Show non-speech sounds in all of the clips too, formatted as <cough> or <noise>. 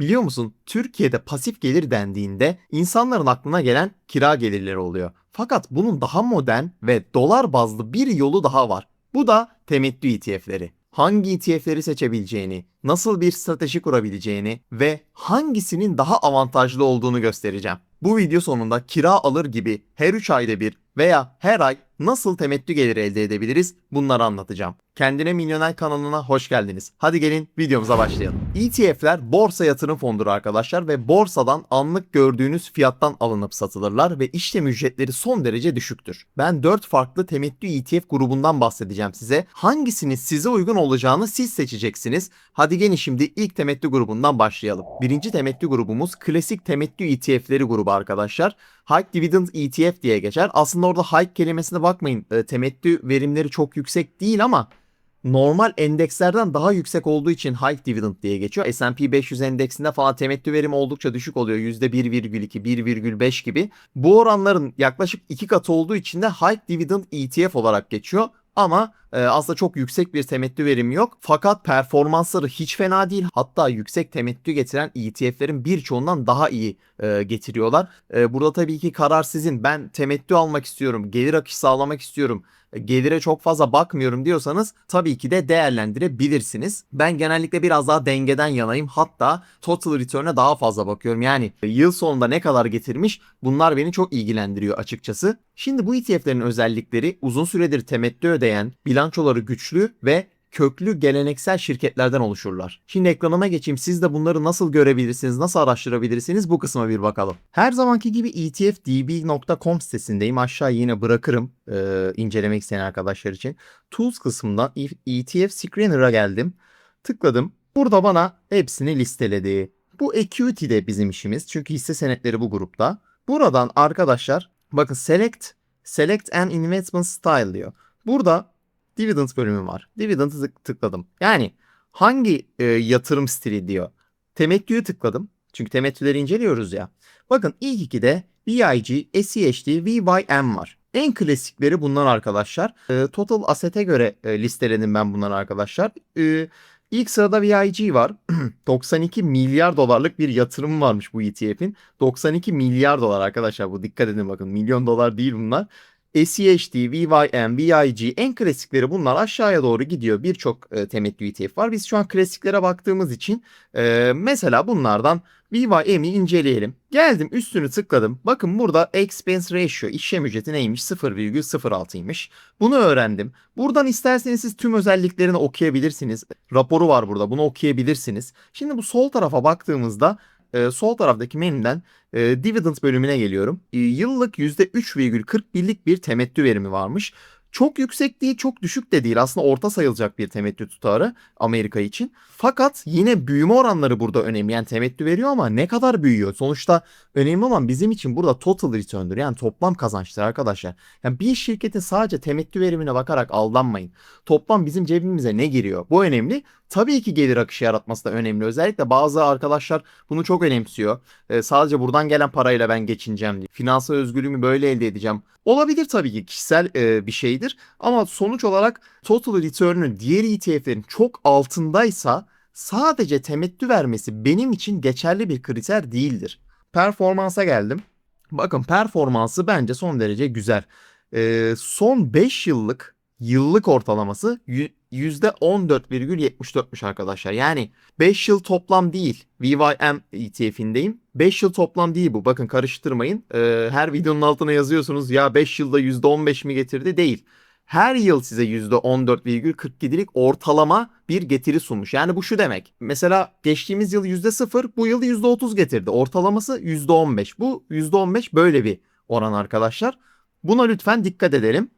Biliyor musun? Türkiye'de pasif gelir dendiğinde insanların aklına gelen kira gelirleri oluyor. Fakat bunun daha modern ve dolar bazlı bir yolu daha var. Bu da temettü ETF'leri. Hangi ETF'leri seçebileceğini, nasıl bir strateji kurabileceğini ve hangisinin daha avantajlı olduğunu göstereceğim. Bu video sonunda kira alır gibi her 3 ayda bir veya her ay nasıl temettü geliri elde edebiliriz bunları anlatacağım. Kendine Milyoner kanalına hoş geldiniz. Hadi gelin videomuza başlayalım. ETF'ler borsa yatırım fonları arkadaşlar ve borsadan anlık gördüğünüz fiyattan alınıp satılırlar ve işlem ücretleri son derece düşüktür. Ben 4 farklı temettü ETF grubundan bahsedeceğim size. Hangisinin size uygun olacağını siz seçeceksiniz. Hadi gelin şimdi ilk temettü grubundan başlayalım. Birinci temettü grubumuz klasik temettü ETF'leri grubu arkadaşlar. High Dividend ETF diye geçer. Aslında orada high kelimesine bakmayın. E, temettü verimleri çok yüksek değil ama normal endekslerden daha yüksek olduğu için high dividend diye geçiyor. S&P 500 endeksinde falan temettü verimi oldukça düşük oluyor. %1,2, 1,5 gibi. Bu oranların yaklaşık 2 katı olduğu için de high dividend ETF olarak geçiyor. Ama e, aslında çok yüksek bir temettü verimi yok. Fakat performansları hiç fena değil. Hatta yüksek temettü getiren ETF'lerin birçoğundan daha iyi e, getiriyorlar. E, burada tabii ki karar sizin. Ben temettü almak istiyorum, gelir akışı sağlamak istiyorum gelire çok fazla bakmıyorum diyorsanız tabii ki de değerlendirebilirsiniz. Ben genellikle biraz daha dengeden yanayım. Hatta total return'e daha fazla bakıyorum. Yani yıl sonunda ne kadar getirmiş bunlar beni çok ilgilendiriyor açıkçası. Şimdi bu ETF'lerin özellikleri uzun süredir temettü ödeyen, bilançoları güçlü ve köklü geleneksel şirketlerden oluşurlar. Şimdi ekranıma geçeyim. Siz de bunları nasıl görebilirsiniz, nasıl araştırabilirsiniz bu kısma bir bakalım. Her zamanki gibi etfdb.com sitesindeyim. Aşağı yine bırakırım e, incelemek isteyen arkadaşlar için. Tools kısmından ETF Screener'a geldim. Tıkladım. Burada bana hepsini listeledi. Bu equity de bizim işimiz. Çünkü hisse senetleri bu grupta. Buradan arkadaşlar bakın select select an investment style diyor. Burada dividend bölümü var. Dividend'ı tıkladım. Yani hangi e, yatırım stili diyor. Temettüyü tıkladım. Çünkü temettüleri inceliyoruz ya. Bakın ilk ikide VIG, SEHD, VYM var. En klasikleri bunlar arkadaşlar. E, total Asset'e göre e, listeledim ben bunları arkadaşlar. E, ilk sırada VIG var. <clears throat> 92 milyar dolarlık bir yatırım varmış bu ETF'in. 92 milyar dolar arkadaşlar bu dikkat edin bakın milyon dolar değil bunlar. SEHD, VYM, VIG en klasikleri bunlar aşağıya doğru gidiyor. Birçok e, temettü ETF var. Biz şu an klasiklere baktığımız için e, mesela bunlardan VYM'i inceleyelim. Geldim üstünü tıkladım. Bakın burada expense ratio işlem ücreti neymiş? 0,06'ymış. Bunu öğrendim. Buradan isterseniz siz tüm özelliklerini okuyabilirsiniz. Raporu var burada. Bunu okuyabilirsiniz. Şimdi bu sol tarafa baktığımızda e, sol taraftaki menüden e, dividend bölümüne geliyorum. E, yıllık %3,41'lik bir temettü verimi varmış. Çok yüksek değil, çok düşük de değil. Aslında orta sayılacak bir temettü tutarı Amerika için. Fakat yine büyüme oranları burada önemli. Yani temettü veriyor ama ne kadar büyüyor? Sonuçta önemli olan bizim için burada total return'dur. Yani toplam kazançtır arkadaşlar. Yani bir şirketin sadece temettü verimine bakarak aldanmayın. Toplam bizim cebimize ne giriyor? Bu önemli. Tabii ki gelir akışı yaratması da önemli. Özellikle bazı arkadaşlar bunu çok önemsiyor. Ee, sadece buradan gelen parayla ben geçineceğim diye. Finansal özgürlüğümü böyle elde edeceğim. Olabilir tabii ki kişisel e, bir şeydir. Ama sonuç olarak total return'ün diğer ETF'lerin çok altındaysa sadece temettü vermesi benim için geçerli bir kriter değildir. Performansa geldim. Bakın performansı bence son derece güzel. Ee, son 5 yıllık yıllık ortalaması %14,74'müş arkadaşlar. Yani 5 yıl toplam değil. VYM ETF'indeyim. 5 yıl toplam değil bu. Bakın karıştırmayın. Ee, her videonun altına yazıyorsunuz ya 5 yılda %15 mi getirdi? Değil. Her yıl size %14,47'lik ortalama bir getiri sunmuş. Yani bu şu demek. Mesela geçtiğimiz yıl %0, bu yıl %30 getirdi. Ortalaması %15. Bu %15 böyle bir oran arkadaşlar. Buna lütfen dikkat edelim.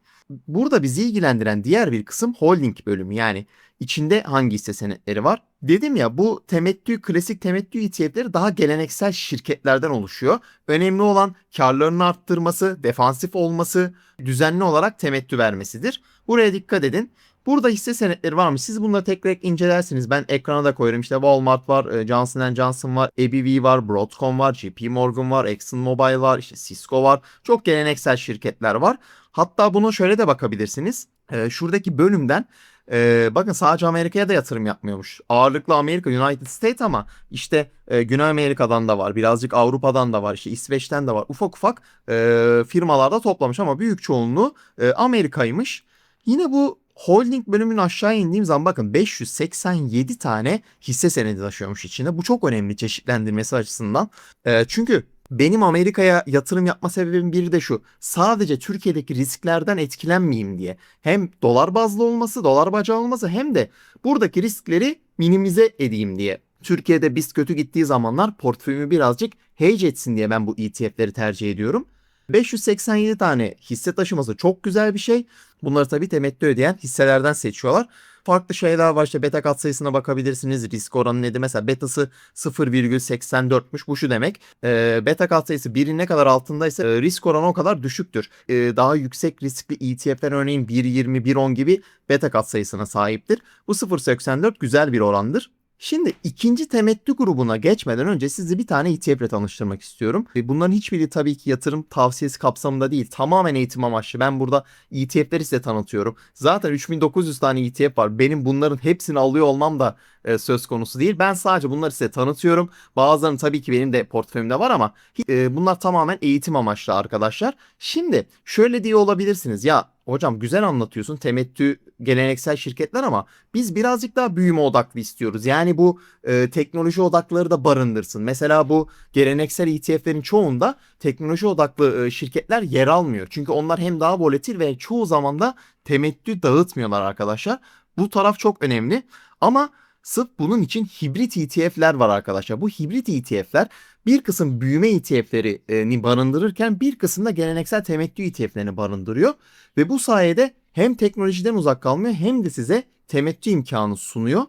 Burada bizi ilgilendiren diğer bir kısım holding bölümü yani içinde hangi hisse senetleri var. Dedim ya bu temettü klasik temettü ETF'leri daha geleneksel şirketlerden oluşuyor. Önemli olan karlarını arttırması, defansif olması, düzenli olarak temettü vermesidir. Buraya dikkat edin. Burada hisse senetleri var mı? Siz bunları tek tek incelersiniz. Ben ekrana da koyarım. İşte Walmart var, e, Johnson Johnson var, ABV var, Broadcom var, JP Morgan var, ExxonMobil var, işte Cisco var. Çok geleneksel şirketler var. Hatta bunu şöyle de bakabilirsiniz. Ee, şuradaki bölümden Ee, bakın sadece Amerika'ya da yatırım yapmıyormuş. Ağırlıklı Amerika, United States ama işte e, Güney Amerika'dan da var. Birazcık Avrupa'dan da var. işte İsveç'ten de var. Ufak ufak e, firmalarda toplamış ama büyük çoğunluğu e, Amerika'ymış. Yine bu holding bölümünün aşağı indiğim zaman bakın 587 tane hisse senedi taşıyormuş içinde. Bu çok önemli çeşitlendirmesi açısından. E, çünkü benim Amerika'ya yatırım yapma sebebim biri de şu. Sadece Türkiye'deki risklerden etkilenmeyeyim diye. Hem dolar bazlı olması, dolar bacağı olması hem de buradaki riskleri minimize edeyim diye. Türkiye'de biz kötü gittiği zamanlar portföyümü birazcık hedge etsin diye ben bu ETF'leri tercih ediyorum. 587 tane hisse taşıması çok güzel bir şey. Bunları tabii temettü ödeyen hisselerden seçiyorlar. Farklı şeyler var işte beta katsayısına bakabilirsiniz. Risk oranı nedir? Mesela betası 0,84'müş. Bu şu demek. E, beta katsayısı 1'in ne kadar altındaysa e, risk oranı o kadar düşüktür. E, daha yüksek riskli ETF'ler örneğin 1.20, 1.10 gibi beta katsayısına sahiptir. Bu 0.84 güzel bir orandır. Şimdi ikinci temettü grubuna geçmeden önce sizi bir tane ETF ile tanıştırmak istiyorum. Ve Bunların hiçbiri tabii ki yatırım tavsiyesi kapsamında değil. Tamamen eğitim amaçlı. Ben burada ETF'leri size tanıtıyorum. Zaten 3900 tane ETF var. Benim bunların hepsini alıyor olmam da e, söz konusu değil. Ben sadece bunları size tanıtıyorum. Bazılarını tabii ki benim de portföyümde var ama e, bunlar tamamen eğitim amaçlı arkadaşlar. Şimdi şöyle diye olabilirsiniz. Ya hocam güzel anlatıyorsun temettü geleneksel şirketler ama biz birazcık daha büyüme odaklı istiyoruz. Yani bu e, teknoloji odakları da barındırsın. Mesela bu geleneksel ETF'lerin çoğunda teknoloji odaklı e, şirketler yer almıyor. Çünkü onlar hem daha volatil ve çoğu zaman da temettü dağıtmıyorlar arkadaşlar. Bu taraf çok önemli. Ama Sırf bunun için hibrit ETF'ler var arkadaşlar. Bu hibrit ETF'ler bir kısım büyüme ETF'lerini barındırırken bir kısım da geleneksel temettü ETF'lerini barındırıyor. Ve bu sayede hem teknolojiden uzak kalmıyor hem de size temettü imkanı sunuyor.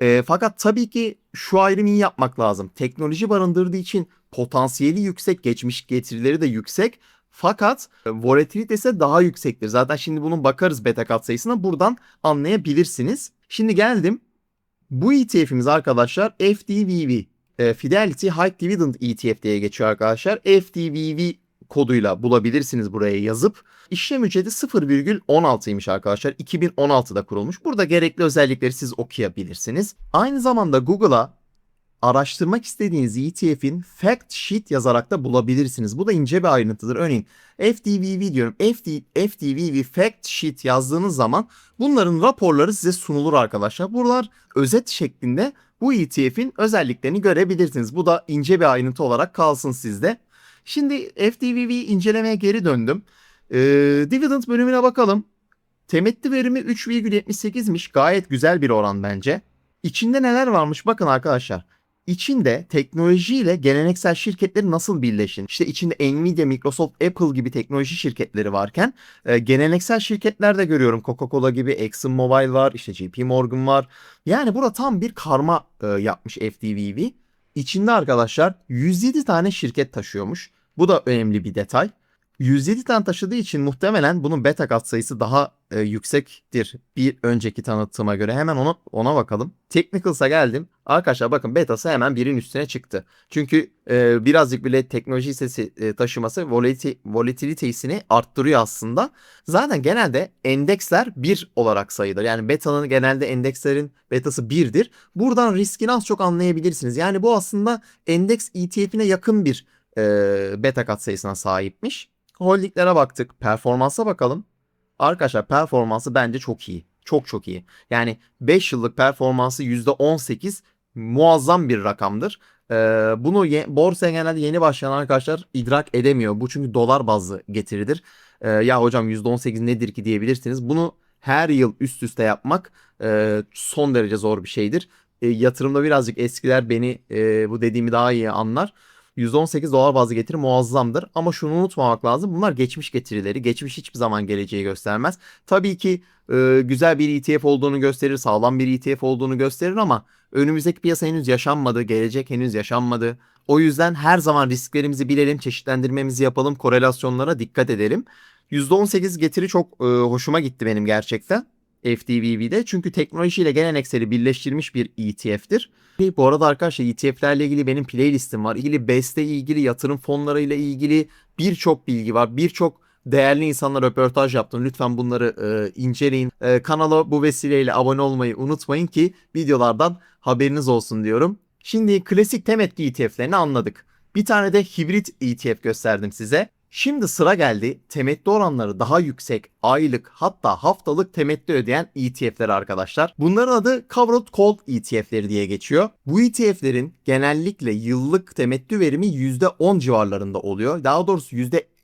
E, fakat tabii ki şu ayrımı iyi yapmak lazım. Teknoloji barındırdığı için potansiyeli yüksek, geçmiş getirileri de yüksek. Fakat volatilitesi daha yüksektir. Zaten şimdi bunun bakarız beta kat sayısına buradan anlayabilirsiniz. Şimdi geldim bu ETF'imiz arkadaşlar FDVV. E, Fidelity High Dividend ETF diye geçiyor arkadaşlar. FDVV koduyla bulabilirsiniz buraya yazıp. İşlem ücreti 0,16'ymış arkadaşlar. 2016'da kurulmuş. Burada gerekli özellikleri siz okuyabilirsiniz. Aynı zamanda Google'a araştırmak istediğiniz ETF'in fact sheet yazarak da bulabilirsiniz. Bu da ince bir ayrıntıdır. Örneğin FDVV diyorum. FD, FDVV fact sheet yazdığınız zaman bunların raporları size sunulur arkadaşlar. Buralar özet şeklinde bu ETF'in özelliklerini görebilirsiniz. Bu da ince bir ayrıntı olarak kalsın sizde. Şimdi FDVV incelemeye geri döndüm. Ee, dividend bölümüne bakalım. Temettü verimi 3,78'miş. Gayet güzel bir oran bence. İçinde neler varmış bakın arkadaşlar. İçinde teknolojiyle geleneksel şirketleri nasıl birleşin? İşte içinde Nvidia, Microsoft, Apple gibi teknoloji şirketleri varken e, geleneksel şirketler de görüyorum. Coca-Cola gibi, ExxonMobil var, işte JP Morgan var. Yani burada tam bir karma e, yapmış FDVV. İçinde arkadaşlar 107 tane şirket taşıyormuş. Bu da önemli bir detay. 107 tane taşıdığı için muhtemelen bunun beta kat sayısı daha e, yüksektir bir önceki tanıtığıma göre. Hemen ona, ona bakalım. Technicals'a geldim. Arkadaşlar bakın betası hemen birin üstüne çıktı. Çünkü e, birazcık bile teknoloji hissesi e, taşıması volatil, volatilitesini arttırıyor aslında. Zaten genelde endeksler 1 olarak sayılır. Yani betanın genelde endekslerin betası 1'dir. Buradan riskini az çok anlayabilirsiniz. Yani bu aslında endeks ETF'ine yakın bir e, beta kat sayısına sahipmiş. Holdinglere baktık. Performansa bakalım. Arkadaşlar performansı bence çok iyi. Çok çok iyi. Yani 5 yıllık performansı %18 muazzam bir rakamdır. Ee, bunu ye- borsaya genelde yeni başlayan arkadaşlar idrak edemiyor. Bu çünkü dolar bazlı getiridir. Ee, ya hocam %18 nedir ki diyebilirsiniz. Bunu her yıl üst üste yapmak e, son derece zor bir şeydir. E, yatırımda birazcık eskiler beni e, bu dediğimi daha iyi anlar. 118 dolar bazlı getiri muazzamdır. Ama şunu unutmamak lazım. Bunlar geçmiş getirileri. Geçmiş hiçbir zaman geleceği göstermez. Tabii ki e, güzel bir ETF olduğunu gösterir. Sağlam bir ETF olduğunu gösterir ama önümüzdeki piyasa henüz yaşanmadı. Gelecek henüz yaşanmadı. O yüzden her zaman risklerimizi bilelim. Çeşitlendirmemizi yapalım. Korelasyonlara dikkat edelim. %18 getiri çok e, hoşuma gitti benim gerçekten. FDVV'de. Çünkü teknolojiyle gelenekseli birleştirmiş bir ETF'tir. Bu arada arkadaşlar ETF'lerle ilgili benim playlistim var. İlgili BES'le ilgili, yatırım fonlarıyla ilgili birçok bilgi var. Birçok değerli insanla röportaj yaptım. Lütfen bunları e, inceleyin. E, kanala bu vesileyle abone olmayı unutmayın ki videolardan haberiniz olsun diyorum. Şimdi klasik temettü ETF'lerini anladık. Bir tane de hibrit ETF gösterdim size. Şimdi sıra geldi temettü oranları daha yüksek aylık hatta haftalık temettü ödeyen ETF'ler arkadaşlar. Bunların adı Covered Call ETF'leri diye geçiyor. Bu ETF'lerin genellikle yıllık temettü verimi %10 civarlarında oluyor. Daha doğrusu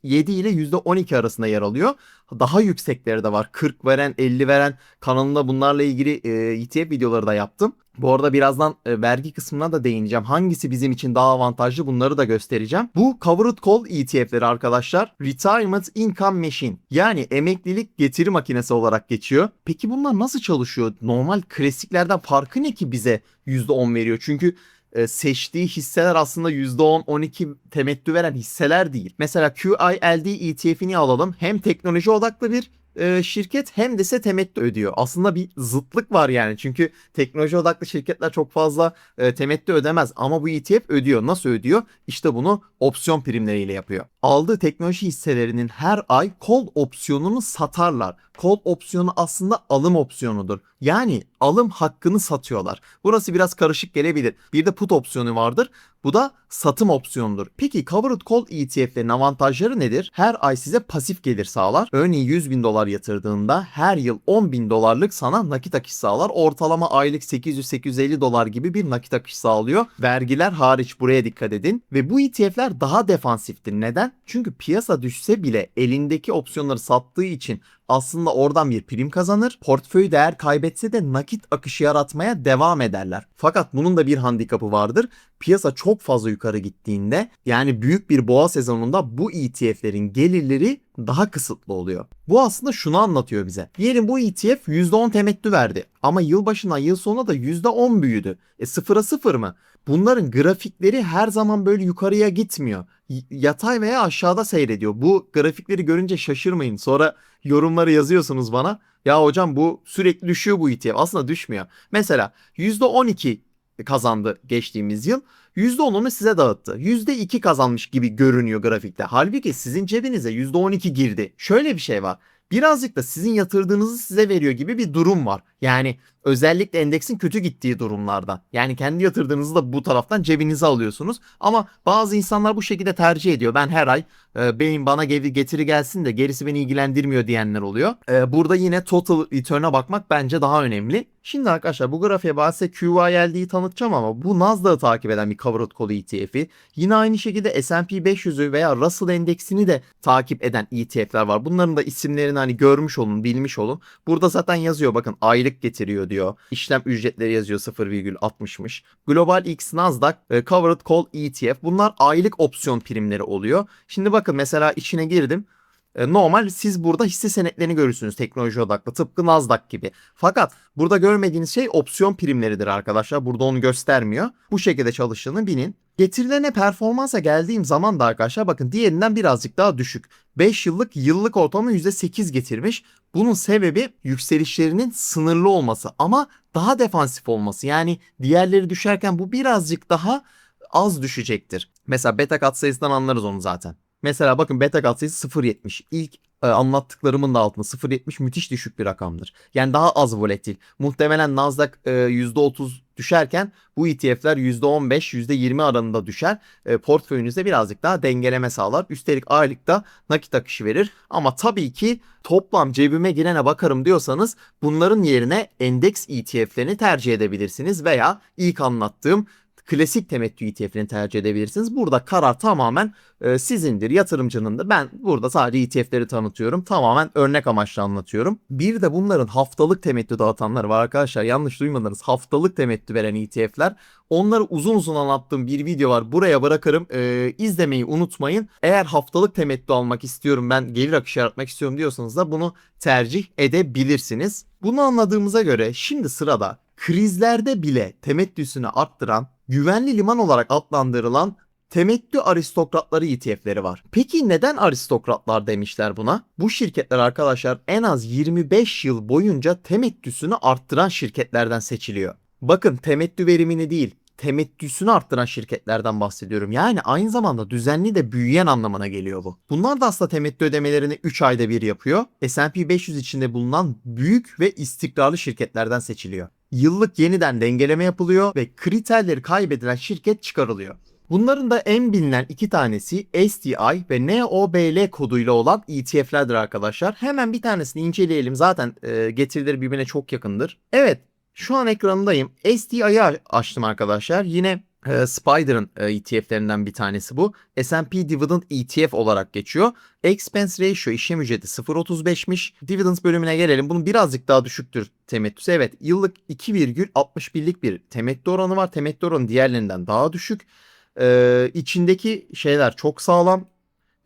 %7 ile %12 arasında yer alıyor. Daha yüksekleri de var. 40 veren, 50 veren kanalımda bunlarla ilgili e, ETF videoları da yaptım. Bu arada birazdan e, vergi kısmına da değineceğim. Hangisi bizim için daha avantajlı bunları da göstereceğim. Bu Covered Call ETF'leri arkadaşlar Retirement Income Machine yani emeklilik getiri makinesi olarak geçiyor. Peki bunlar nasıl çalışıyor? Normal klasiklerden farkı ne ki bize %10 veriyor? Çünkü e, seçtiği hisseler aslında %10-12 temettü veren hisseler değil. Mesela QILD ETF'ini alalım. Hem teknoloji odaklı bir şirket hem de ise temettü ödüyor. Aslında bir zıtlık var yani. Çünkü teknoloji odaklı şirketler çok fazla e, temettü ödemez ama bu ETF ödüyor. Nasıl ödüyor? İşte bunu opsiyon primleriyle yapıyor. Aldığı teknoloji hisselerinin her ay call opsiyonunu satarlar. Call opsiyonu aslında alım opsiyonudur. Yani alım hakkını satıyorlar. Burası biraz karışık gelebilir. Bir de put opsiyonu vardır. Bu da satım opsiyonudur. Peki Covered Call ETF'lerin avantajları nedir? Her ay size pasif gelir sağlar. Örneğin 100 bin dolar yatırdığında her yıl 10 bin dolarlık sana nakit akış sağlar. Ortalama aylık 800-850 dolar gibi bir nakit akış sağlıyor. Vergiler hariç buraya dikkat edin. Ve bu ETF'ler daha defansiftir. Neden? Çünkü piyasa düşse bile elindeki opsiyonları sattığı için aslında oradan bir prim kazanır. Portföy değer kaybetse de nakit akışı yaratmaya devam ederler. Fakat bunun da bir handikapı vardır. Piyasa çok fazla yukarı gittiğinde yani büyük bir boğa sezonunda bu ETF'lerin gelirleri daha kısıtlı oluyor. Bu aslında şunu anlatıyor bize. Diyelim bu ETF %10 temettü verdi ama yıl başına yıl sonuna da %10 büyüdü. E sıfıra sıfır mı? Bunların grafikleri her zaman böyle yukarıya gitmiyor. Yatay veya aşağıda seyrediyor. Bu grafikleri görünce şaşırmayın. Sonra yorumları yazıyorsunuz bana. Ya hocam bu sürekli düşüyor bu ETF. Aslında düşmüyor. Mesela %12 kazandı geçtiğimiz yıl. %10'unu size dağıttı. %2 kazanmış gibi görünüyor grafikte. Halbuki sizin cebinize %12 girdi. Şöyle bir şey var. Birazcık da sizin yatırdığınızı size veriyor gibi bir durum var. Yani özellikle endeksin kötü gittiği durumlarda. Yani kendi yatırdığınızı da bu taraftan cebinize alıyorsunuz. Ama bazı insanlar bu şekilde tercih ediyor. Ben her ay e, benim bana getiri gelsin de gerisi beni ilgilendirmiyor diyenler oluyor. E, burada yine total return'a bakmak bence daha önemli. Şimdi arkadaşlar bu grafiğe bahse QYLD'yi tanıtacağım ama bu Nasdaq'ı takip eden bir covered call ETF'i. Yine aynı şekilde S&P 500'ü veya Russell endeksini de takip eden ETF'ler var. Bunların da isimlerini hani görmüş olun, bilmiş olun. Burada zaten yazıyor bakın aylık getiriyor. İşlem ücretleri yazıyor 0,60'mış. Global X Nasdaq e, Covered Call ETF. Bunlar aylık opsiyon primleri oluyor. Şimdi bakın mesela içine girdim. E, Normal siz burada hisse senetlerini görürsünüz teknoloji odaklı tıpkı Nasdaq gibi. Fakat burada görmediğiniz şey opsiyon primleridir arkadaşlar. Burada onu göstermiyor. Bu şekilde çalıştığını bilin. Getirilerine performansa geldiğim zaman da arkadaşlar bakın diğerinden birazcık daha düşük. 5 yıllık yıllık ortalama %8 getirmiş. Bunun sebebi yükselişlerinin sınırlı olması ama daha defansif olması. Yani diğerleri düşerken bu birazcık daha az düşecektir. Mesela beta katsayısından anlarız onu zaten. Mesela bakın beta katsayısı 0.70. İlk e, anlattıklarımın da altında 0.70 müthiş düşük bir rakamdır. Yani daha az volatil. Muhtemelen Nasdaq e, %30 düşerken bu ETF'ler %15, %20 aralığında düşer. E, portföyünüzde birazcık daha dengeleme sağlar. Üstelik aylıkta nakit akışı verir. Ama tabii ki toplam cebime girene bakarım diyorsanız bunların yerine endeks ETF'lerini tercih edebilirsiniz veya ilk anlattığım klasik temettü ETF'ini tercih edebilirsiniz. Burada karar tamamen e, sizindir, yatırımcının da. Ben burada sadece ETF'leri tanıtıyorum. Tamamen örnek amaçlı anlatıyorum. Bir de bunların haftalık temettü dağıtanları var arkadaşlar. Yanlış duymadınız. Haftalık temettü veren ETF'ler. Onları uzun uzun anlattığım bir video var. Buraya bırakırım. E, izlemeyi unutmayın. Eğer haftalık temettü almak istiyorum, ben gelir akışı yaratmak istiyorum diyorsanız da bunu tercih edebilirsiniz. Bunu anladığımıza göre şimdi sırada krizlerde bile temettüsünü arttıran güvenli liman olarak adlandırılan temettü aristokratları ETF'leri var. Peki neden aristokratlar demişler buna? Bu şirketler arkadaşlar en az 25 yıl boyunca temettüsünü arttıran şirketlerden seçiliyor. Bakın temettü verimini değil, temettüsünü arttıran şirketlerden bahsediyorum. Yani aynı zamanda düzenli de büyüyen anlamına geliyor bu. Bunlar da aslında temettü ödemelerini 3 ayda bir yapıyor. S&P 500 içinde bulunan büyük ve istikrarlı şirketlerden seçiliyor. Yıllık yeniden dengeleme yapılıyor ve kriterleri kaybedilen şirket çıkarılıyor. Bunların da en bilinen iki tanesi STI ve NOBL koduyla olan ETF'lerdir arkadaşlar. Hemen bir tanesini inceleyelim. Zaten e, getirileri birbirine çok yakındır. Evet şu an ekranındayım. STI'yi açtım arkadaşlar. Yine e, Spider'ın e, ETF'lerinden bir tanesi bu. S&P Dividend ETF olarak geçiyor. Expense Ratio işlem ücreti 0.35'miş. Dividends bölümüne gelelim. Bunun birazcık daha düşüktür temettüsü. Evet yıllık 2,61'lik bir temettü oranı var. Temettü oranı diğerlerinden daha düşük. Ee, içindeki şeyler çok sağlam.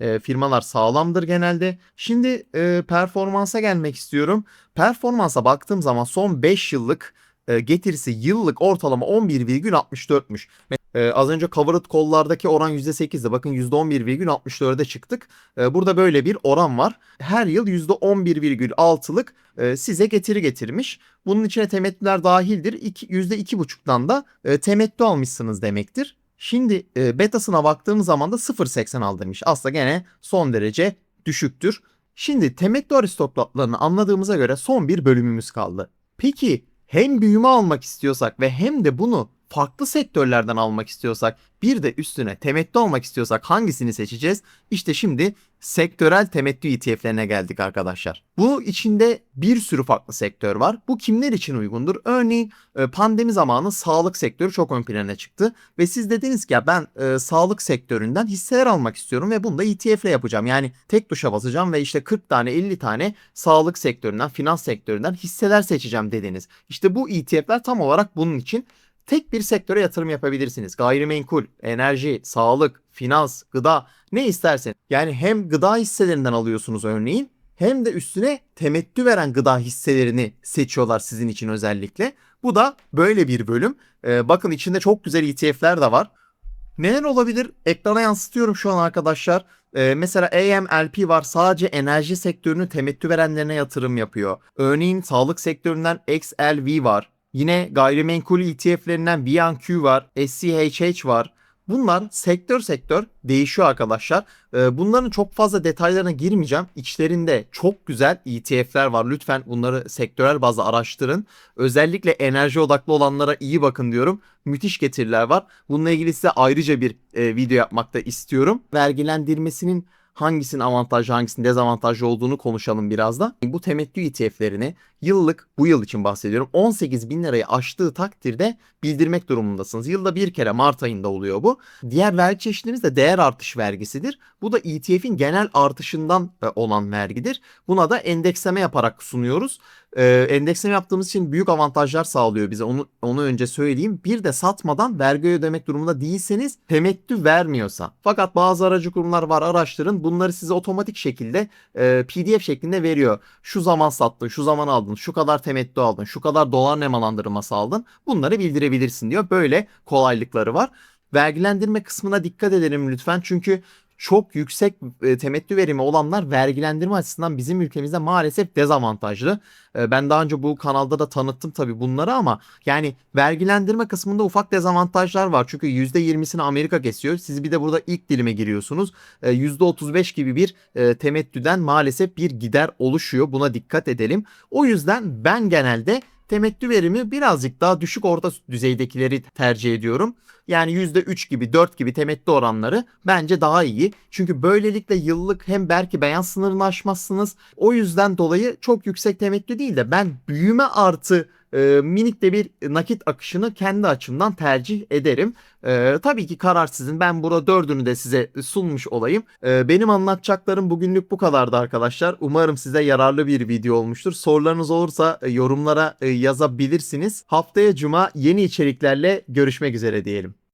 Ee, firmalar sağlamdır genelde. Şimdi e, performansa gelmek istiyorum. Performansa baktığım zaman son 5 yıllık e, getirisi yıllık ortalama 11,64'müş. Ee, az önce covered kollardaki oran %8'di. Bakın %11,64'e çıktık. Ee, burada böyle bir oran var. Her yıl %11,6'lık e, size getiri getirmiş. Bunun içine temettüler dahildir. İki, %2,5'dan da e, temettü almışsınız demektir. Şimdi e, betasına baktığım zaman da 0.80 al demiş. Aslında gene son derece düşüktür. Şimdi temettü aristokratlarını anladığımıza göre son bir bölümümüz kaldı. Peki hem büyüme almak istiyorsak ve hem de bunu farklı sektörlerden almak istiyorsak bir de üstüne temettü almak istiyorsak hangisini seçeceğiz? İşte şimdi sektörel temettü ETF'lerine geldik arkadaşlar. Bu içinde bir sürü farklı sektör var. Bu kimler için uygundur? Örneğin e, pandemi zamanı sağlık sektörü çok ön plana çıktı ve siz dediniz ki ya ben e, sağlık sektöründen hisseler almak istiyorum ve bunu da ETF ile yapacağım. Yani tek tuşa basacağım ve işte 40 tane 50 tane sağlık sektöründen, finans sektöründen hisseler seçeceğim dediniz. İşte bu ETF'ler tam olarak bunun için tek bir sektöre yatırım yapabilirsiniz. Gayrimenkul, enerji, sağlık, finans, gıda ne isterseniz. Yani hem gıda hisselerinden alıyorsunuz örneğin hem de üstüne temettü veren gıda hisselerini seçiyorlar sizin için özellikle. Bu da böyle bir bölüm. Ee, bakın içinde çok güzel ETF'ler de var. Neler olabilir? Ekrana yansıtıyorum şu an arkadaşlar. Ee, mesela AMLP var sadece enerji sektörünü temettü verenlerine yatırım yapıyor. Örneğin sağlık sektöründen XLV var. Yine gayrimenkul ETF'lerinden BNQ var, SCHH var. Bunlar sektör sektör değişiyor arkadaşlar. Ee, bunların çok fazla detaylarına girmeyeceğim. İçlerinde çok güzel ETF'ler var. Lütfen bunları sektörel bazda araştırın. Özellikle enerji odaklı olanlara iyi bakın diyorum. Müthiş getiriler var. Bununla ilgili size ayrıca bir e, video yapmak da istiyorum. Vergilendirmesinin hangisinin avantajlı hangisinin dezavantajlı olduğunu konuşalım biraz da. Bu temettü ETF'lerini yıllık bu yıl için bahsediyorum 18 bin lirayı aştığı takdirde bildirmek durumundasınız. Yılda bir kere Mart ayında oluyor bu. Diğer vergi çeşitlerimiz de değer artış vergisidir. Bu da ETF'in genel artışından olan vergidir. Buna da endeksleme yaparak sunuyoruz. Ee, endeksleme yaptığımız için büyük avantajlar sağlıyor bize. Onu onu önce söyleyeyim. Bir de satmadan vergi ödemek durumunda değilseniz temettü vermiyorsa. Fakat bazı aracı kurumlar var araştırın. Bunları size otomatik şekilde e, PDF şeklinde veriyor. Şu zaman sattın, şu zaman aldın, şu kadar temettü aldın, şu kadar dolar nemalandırması aldın. Bunları bildirebilirsin diyor. Böyle kolaylıkları var. Vergilendirme kısmına dikkat edelim lütfen. Çünkü çok yüksek e, temettü verimi olanlar vergilendirme açısından bizim ülkemizde maalesef dezavantajlı. E, ben daha önce bu kanalda da tanıttım tabii bunları ama yani vergilendirme kısmında ufak dezavantajlar var. Çünkü %20'sini Amerika kesiyor. Siz bir de burada ilk dilime giriyorsunuz. E, %35 gibi bir e, temettüden maalesef bir gider oluşuyor. Buna dikkat edelim. O yüzden ben genelde temettü verimi birazcık daha düşük orta düzeydekileri tercih ediyorum. Yani %3 gibi 4 gibi temettü oranları bence daha iyi. Çünkü böylelikle yıllık hem belki beyaz sınırını aşmazsınız. O yüzden dolayı çok yüksek temettü değil de ben büyüme artı e, minik de bir nakit akışını kendi açımdan tercih ederim. E, tabii ki karar sizin. Ben burada dördünü de size sunmuş olayım. E, benim anlatacaklarım bugünlük bu kadardı arkadaşlar. Umarım size yararlı bir video olmuştur. Sorularınız olursa e, yorumlara e, yazabilirsiniz. Haftaya cuma yeni içeriklerle görüşmek üzere diyelim.